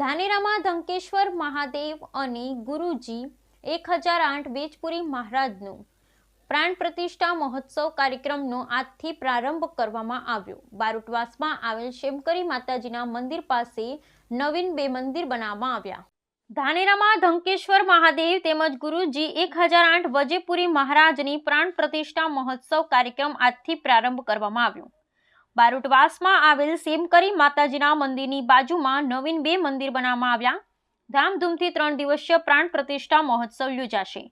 ધાનેરામાં ધંકેશ્વર મહાદેવ અને ગુરુજી એક હજાર આઠ વેજપુરી મહારાજનું પ્રાણ પ્રતિષ્ઠા મહોત્સવ કાર્યક્રમનો આજથી પ્રારંભ કરવામાં આવ્યો. બારૂટવાસમાં આવેલ શેમકરી માતાજીના મંદિર પાસે નવીન બે મંદિર બનાવવામાં આવ્યા. ધાનેરામાં ધંકેશ્વર મહાદેવ તેમજ ગુરુજી એક હજાર આઠ વજેપુરી મહારાજની પ્રાણ પ્રતિષ્ઠા મહોત્સવ કાર્યક્રમ આજથી પ્રારંભ કરવામાં આવ્યો. બારોટવાસમાં આવેલ સેમકરી માતાજીના મંદિરની બાજુમાં નવીન બે મંદિર બનાવવામાં આવ્યા. ધામધૂમથી ત્રણ દિવસીય પ્રાણ પ્રતિષ્ઠા મહોત્સવ યોજાશે.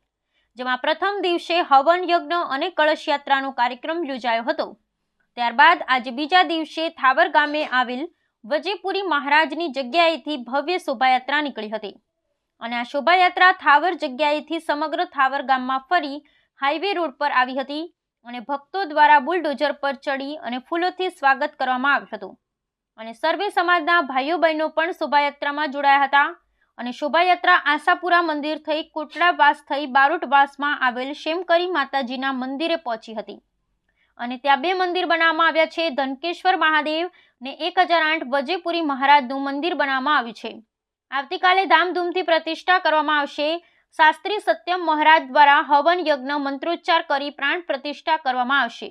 જેમાં પ્રથમ દિવસે હવન, યજ્ઞ અને કળશ યાત્રાનો કાર્યક્રમ યોજાયો હતો. ત્યારબાદ આજે બીજા દિવસે થાવર ગામે આવેલ વજેપુરી મહારાજની જગ્યાએથી ભવ્ય શોભાયાત્રા નીકળી હતી. અને આ શોભાયાત્રા થાવર જગ્યાએથી સમગ્ર થાવર ગામમાં ફરી હાઈવે રોડ પર આવી હતી. અને ભક્તો દ્વારા બુલડોઝર પર ચડી અને ફૂલોથી સ્વાગત કરવામાં આવ્યું હતું. અને સર્વે સમાજના ભાઈઓ બહેનો પણ શોભાયાત્રામાં જોડાયા હતા અને શોભાયાત્રા આશાપુરા મંદિર થઈ કોટડાવાસ થઈ બારોટવાસમાં આવેલ શેમકરી માતાજીના મંદિરે પહોંચી હતી. અને ત્યાં બે મંદિર બનાવવામાં આવ્યા છે, ધનકેશ્વર મહાદેવ ને એક હજાર આઠ વજેપુરી મહારાજનું મંદિર બનાવવામાં આવ્યું છે. આવતીકાલે ધામધૂમથી પ્રતિષ્ઠા કરવામાં આવશે શાસ્ત્રી સત્યમ મહારાજ દ્વારા હવન યજ્ઞ મંત્રોચ્ચાર કરી પ્રાણ પ્રતિષ્ઠા કરવામાં આવશે.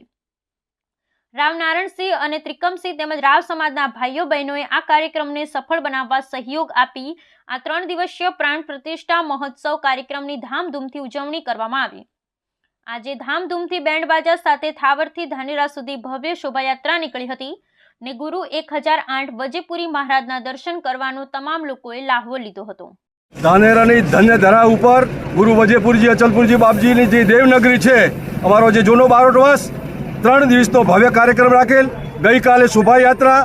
રામનારાયણસિંહ અને ત્રિકમસિંહ તેમજ રાવ સમાજના ભાઈઓ બહેનોએ આ કાર્યક્રમને સફળ બનાવવા સહયોગ આપી આ ત્રણ દિવસીય પ્રાણ પ્રતિષ્ઠા મહોત્સવ કાર્યક્રમની ધામધૂમથી ઉજવણી કરવામાં આવી. આજે ધામધૂમથી બેન્ડ બાજા સાથે થાવરથી ધાનેરા સુધી ભવ્ય શોભાયાત્રા નીકળી હતી ને ગુરુ એક હજાર આઠ વજેપુરી મહારાજના દર્શન કરવાનો તમામ લોકોએ લાહવો લીધો હતો. ધાનેરાની ધન્ય ધરા ઉપર ગુરુ વજેપુરજી, અચલપુરજી બાપજીની જે દેવનગરી છે, અમારો જે જૂનો બારોટવાસ ત્રણ દિવસનો ભવ્ય કાર્યક્રમ રાખેલ. ગઈકાલે શોભાયાત્રા,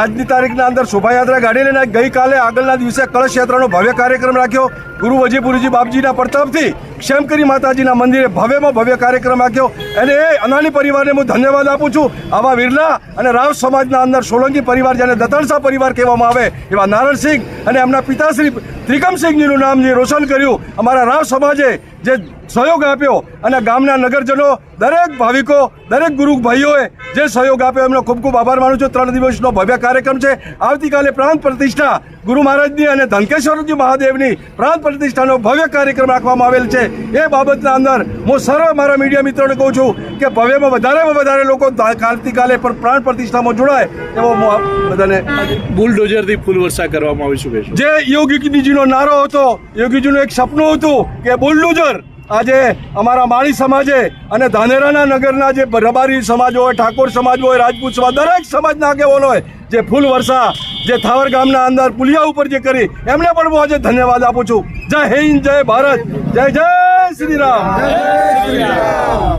આજની તારીખના અંદર શોભાયાત્રા ગાડી લઈને ગઈકાલે આગળના દિવસે કળશ યાત્રાનો ભવ્ય કાર્યક્રમ રાખ્યો. ગુરુ વજેપુરજી બાપજીના પ્રતાપથી ક્ષેમકરી માતાજીના મંદિરે ભવ્યમાં ભવ્ય કાર્યક્રમ રાખ્યો અને એ અનાની પરિવારને હું ધન્યવાદ આપું છું. આવા વિરલા અને રાવ સમાજના અંદર સોલંકી પરિવાર જેને દતણસા પરિવાર કહેવામાં આવે, એવા નારણસિંહ અને એમના પિતાશ્રી ત્રિકમસિંહજીનું નામ જે રોશન કર્યું, અમારા રાવ સમાજે જે સહયોગ આપ્યો અને ગામના નગરજનો, દરેક ભાવિકો, દરેક ગુરુ ભાઈઓએ જે સહયોગ આપ્યો, એમનો ખૂબ ખૂબ આભાર માનું છું. ત્રણ દિવસનો ભવ્ય કાર્યક્રમ છે. આવતીકાલે પ્રાંત પ્રતિષ્ઠા ગુરુ મહારાજની અને ધનકેશ્વરજી મહાદેવની પ્રાંત પ્રતિષ્ઠાનો ભવ્ય કાર્યક્રમ રાખવામાં આવેલ છે. એ બાબતના અંદર હું સર્વ મારા મીડિયા મિત્રોને કહું છું કે ભવ્યમાં વધારેમાં વધારે લોકો આવતીકાલે પણ પ્રાણ પ્રતિષ્ઠામાં જોડાય એવો હું બધાને બુલડોઝરથી ફૂલ વર્ષા કરવામાં આવી કહેશો જે યોગીજીનો નારો હતો યોગીજીનું એક સપનું હતું કે બુલડોઝર આજે અમારા માળી સમાજે અને ધાનેરાના નગરના જે રબારી સમાજ હોય, ઠાકોર સમાજ હોય, રાજપૂત સમાજ, દરેક સમાજના આગેવાનો હોય, જે ફૂલ વર્ષા, જે થાવર ગામના અંદર પુલિયા ઉપર જે કરી, એમને પણ હું આજે ધન્યવાદ આપું છું. જય હિન્દ, જય ભારત, જય જય શ્રી રામ.